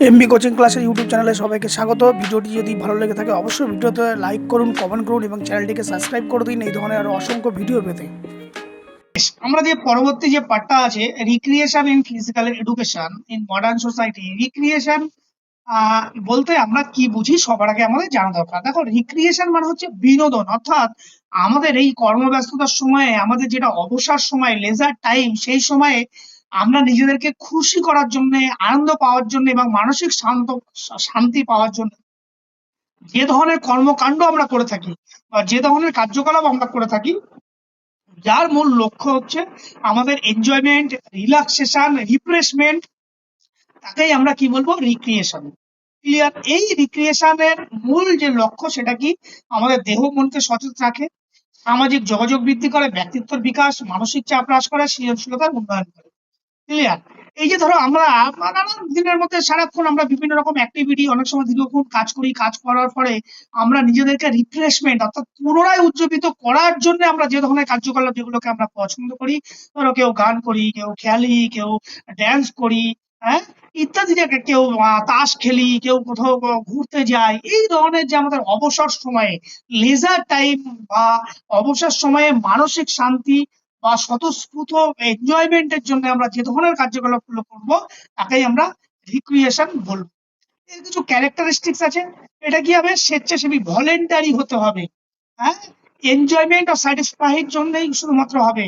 MB coaching ক্লাসের YouTube চ্যানেলে সবাইকে স্বাগত। ভিডিওটি যদি ভালো লেগে থাকে, অবশ্যই ভিডিওতে লাইক করুন কমেন্ট করুন এবং চ্যানেলটিকে সাবস্ক্রাইব করে দিন। এই ধরনের আরও অসংখ্য ভিডিও পেতে। আমরা যে পরবর্তী যে পার্টটা আছে recreation in physical education in modern society recreation বলতে আমরা কি বুঝি সবার আগে আমাদের জানা দরকার। দেখো রিক্রিয়েশন মানে হচ্ছে বিনোদন। অর্থাৎ আমাদের এই কর্মব্যস্ততার সময়ে, আমাদের যেটা অবসর সময় লেজার টাইম সেই সময়ে আমরা নিজেদেরকে খুশি করার জন্য, আনন্দ পাওয়ার জন্য এবং মানসিক শান্ত, শান্তি পাওয়ার জন্য যে ধরনের কর্মকাণ্ড আমরা করে থাকি বা যে ধরনের কার্যকলাপ আমরা করে থাকি, যার মূল লক্ষ্য হচ্ছে আমাদের এনজয়মেন্ট রিল্যাক্সেশন রিফ্রেশমেন্ট তাকেই আমরা কি বলব? রিক্রিয়েশন ক্লিয়ার এই রিক্রিয়েশনের মূল যে লক্ষ্য সেটা কি? আমাদের দেহ মনকে সচেতন রাখে, সামাজিক যোগাযোগ বৃদ্ধি করে, ব্যক্তিত্বের বিকাশ, মানসিক চাপ হ্রাস করে, সৃজনশীলতার উন্নয়ন করে। ক্লিয়ার এই যে ধরো আমরা নানান দিনের মধ্যে সারাক্ষণ আমরা বিভিন্ন রকম অ্যাক্টিভিটি অনেক সময় দীর্ঘক্ষণ কাজ করি, কাজ করার পরে আমরা নিজেদেরকে রিফ্রেশমেন্ট অর্থাৎ পুনরায় উজ্জীবিত করার জন্য আমরা যে ধরনের কার্যকলাপ যেগুলোকে আমরা পছন্দ করি, ধরো কেউ গান করি, কেউ খেলি, কেউ ড্যান্স করি হ্যাঁ? ইত্যাদি জায়গায় কেউ তাস খেলি, কেউ কোথাও ঘুরতে যায়, এই ধরনের যে আমাদের অবসর সময়ে লেজার টাইম বা অবসর সময়ে মানসিক শান্তি বা স্বতঃস্ফূর্ত এনজয়মেন্টের জন্য আমরা যে ধরনের কার্যকলাপগুলো করব, তাকেই আমরা রিক্রিয়েশন বলব। এর কিছু ক্যারেক্টারিস্টিক্স আছে। এটা কি হবে? স্বেচ্ছাসেবী ভলেন্টারি হতে হবে। হ্যাঁ? এনজয়মেন্ট আর স্যাটিসফাইয়ের জন্যই শুধুমাত্র হবে।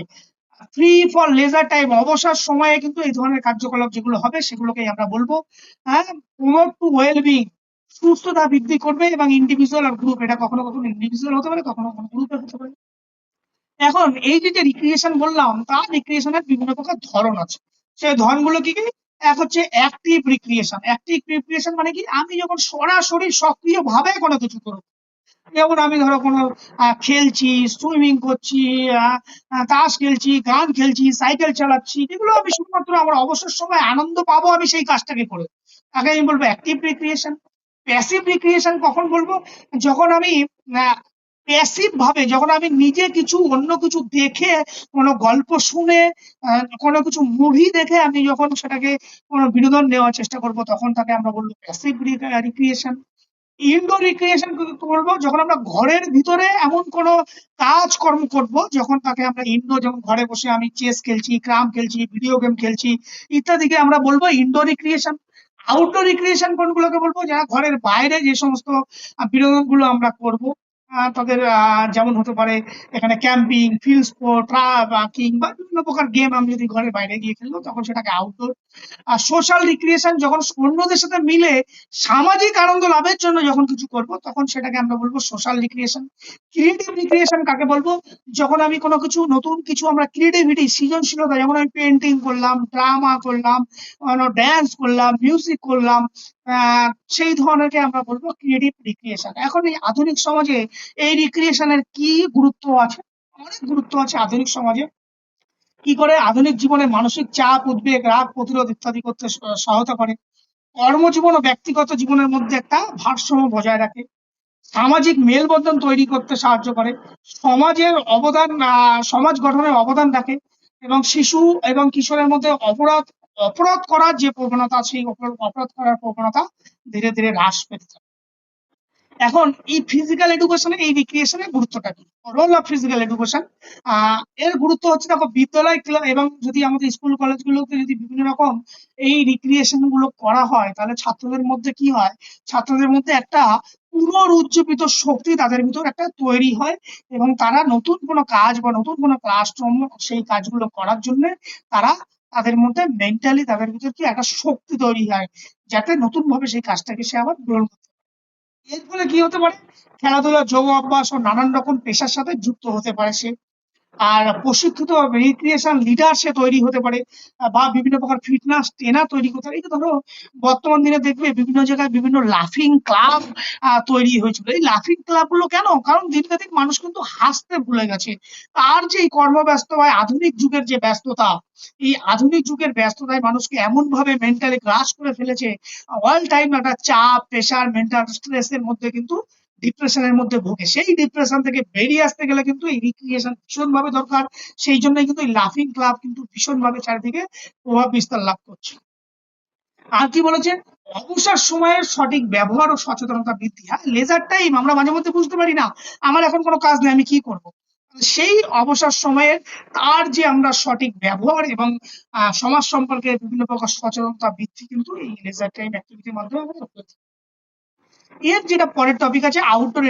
ফ্রি ফর লেজার টাইম অবসর সময়ে কিন্তু এই ধরনের কার্যকলাপ যেগুলো হবে, সেগুলোকেই আমরা বলব। হ্যাঁ? প্রমোট টু ওয়েল বিং সুস্থতা বৃদ্ধি করবে এবং ইন্ডিভিজুয়াল আর গ্রুপ এটা কখনো কখনো ইন্ডিভিজুয়াল হতে পারে, কখনো কখনো গ্রুপে হতে পারে। এখন এই যে যে রিক্রিয়েশন বললাম, তার রিক্রিয়েশনের বিভিন্ন প্রকার ধরন আছে। সেই ধরনগুলো কি কি? এক হচ্ছে অ্যাক্টিভ রিক্রিয়েশন অ্যাক্টিভ রিক্রিয়েশন মানে কি? আমি যখন সরাসরি সক্রিয় ভাবে কোনো কিছু করব। যেমন আমি ধরো কোনো খেলছি সুইমিং করছি তাস খেলছি, গান খেলছি সাইকেল চালাচ্ছি, এগুলো আমি শুধুমাত্র আমার অবসর সময় আনন্দ পাবো আমি সেই কাজটাকে করে। তাকে আমি বলব অ্যাক্টিভ রিক্রিয়েশন প্যাসিভ রিক্রিয়েশন কখন বলব? যখন আমি প্যাসিভ ভাবে যখন আমি নিজে কিছু, অন্য কিছু দেখে, কোনো গল্প শুনে কোনো কিছু মুভি দেখে আমি যখন সেটাকে কোনো বিনোদন নেওয়ার চেষ্টা করব, তখন তাকে আমরা বলব প্যাসিভ রিক্রিয়েশন ইনডোর রিক্রিয়েশন করব যখন আমরা ঘরের ভিতরে এমন কোনো কাজকর্ম করব, যখন তাকে আমরা ইনডোর যেমন ঘরে বসে আমি চেস খেলছি, ক্রাম খেলছি ভিডিও গেম খেলছি, ইত্যাদিকে আমরা বলব ইনডোর রিক্রিয়েশন আউটডোর রিক্রিয়েশন কোনগুলোকে বলব? যারা ঘরের বাইরে যে সমস্ত বিনোদনগুলো আমরা করব তাদের যেমন হতে পারে এখানে ক্যাম্পিং ফিল্ড স্পোর্ট ট্রাকিং বা বিভিন্ন প্রকার গেম আমি যদি ঘরের বাইরে গিয়ে খেলব তখন সেটাকে আউটডোর আর সোশ্যাল রিক্রিয়েশন যখন অন্যদের সাথে মিলে সামাজিক আনন্দ লাভের জন্য যখন কিছু করব, তখন সেটাকে আমরা বলব সোশ্যাল রিক্রিয়েশন ক্রিয়েটিভ রিক্রিয়েশন কাকে বলব? যখন আমি কোনো কিছু, নতুন কিছু আমরা ক্রিয়েটিভিটি সৃজনশীলতা, যেমন আমি পেন্টিং করলাম ড্রামা করলাম ড্যান্স করলাম মিউজিক করলাম সেই ধরনেরকে আমরা বলব ক্রিয়েটিভ রিক্রিয়েশন এখন এই আধুনিক সমাজে এই রিক্রিয়েশনের কি গুরুত্ব আছে? অনেক গুরুত্ব আছে আধুনিক সমাজে। কি করে? আধুনিক জীবনে মানসিক চাপ, উদ্বেগ, রাগ, প্রতিরোধ ইত্যাদি করতে সহায়তা করে। কর্মজীবন ও ব্যক্তিগত জীবনের মধ্যে একটা ভারসাম্য বজায় রাখে। সামাজিক মেলবন্ধন তৈরি করতে সাহায্য করে। সমাজের অবদান সমাজ গঠনের অবদান রাখে এবং শিশু এবং কিশোরের মধ্যে অপরাধ অপরাধ করার যে প্রবণতা, সেই অপরাধ করার প্রবণতা ধীরে ধীরে হ্রাস পেতে থাকে। এখন এই ফিজিক্যাল এডুকেশনে এই রিক্রিয়েশনের গুরুত্বটা কি? রোল অফ ফিজিক্যাল এডুকেশন এর গুরুত্ব হচ্ছে দেখো, বিদ্যালয় ক্লাব এবং যদি আমাদের স্কুল কলেজগুলোতে যদি বিভিন্ন রকম এই রিক্রিয়েশনগুলো করা হয়, তাহলে ছাত্রদের মধ্যে কি হয়? ছাত্রদের মধ্যে একটা পুনরুজ্জীবিত শক্তি তাদের ভিতর একটা তৈরি হয় এবং তারা নতুন কোনো কাজ বা নতুন কোনো ক্লাসরুম সেই কাজগুলো করার জন্য তারা তাদের মধ্যে মেন্টালি তাদের ভিতর কি একটা শক্তি তৈরি হয়, যাতে নতুন ভাবে সেই কাজটাকে সে আবার গ্রহণ করতে পারে। এর ফলে কি হতে পারে? খেলাধুলা যোগ অভ্যাস ও নানান রকম পেশার সাথে যুক্ত হতে পারে সে। আর প্রশিক্ষিত রিক্রিয়েশন লিডার সে তৈরি হতে পারে, বা বিভিন্ন প্রকার ফিটনেস ট্রেনার তৈরি করতে পারে। ধরো, বর্তমান দিনে দেখবে বিভিন্ন জায়গায় বিভিন্ন লাফিং ক্লাব তৈরি হয়েছিল। এই লাফিং ক্লাবগুলো কেন? কারণ দিনকে দিন মানুষ কিন্তু হাসতে ভুলে গেছে। তার যে কর্মব্যস্ত কর্মব্যস্ততায়, আধুনিক যুগের যে ব্যস্ততা, এই আধুনিক যুগের ব্যস্ততায় মানুষকে এমন ভাবে মেন্টালি গ্রাস করে ফেলেছে অল টাইম একটা চাপ প্রেশার মেন্টাল স্ট্রেস এর মধ্যে কিন্তু ডিপ্রেশনের মধ্যে ভোগে। সেই ডিপ্রেশন থেকে বেরিয়ে আসতে গেলে কিন্তু এই রিক্রিয়েশন ভীষণ ভাবে দরকার। সেই জন্যই কিন্তু এই লাফিং ক্লাব কিন্তু ভীষণ ভাবে চারিদিকে প্রভাব বিস্তার লাভ করছে। আর কি বলেছে? অবসর সময়ের সঠিক ব্যবহার ও সচেতনতা বৃদ্ধি। হ্যাঁ লেজার টাইম আমরা মাঝে মধ্যে বুঝতে পারি না। আমার এখন কোনো কাজ নেই, আমি কি করব? সেই অবসর সময়ের তার যে আমরা সঠিক ব্যবহার এবং সমাজ সম্পর্কে বিভিন্ন প্রকার সচেতনতা বৃদ্ধি কিন্তু এই লেজার টাইম অ্যাক্টিভিটির মাধ্যমে আমরা করতে। এর যেটা পরের টপিক আছে আউটডোর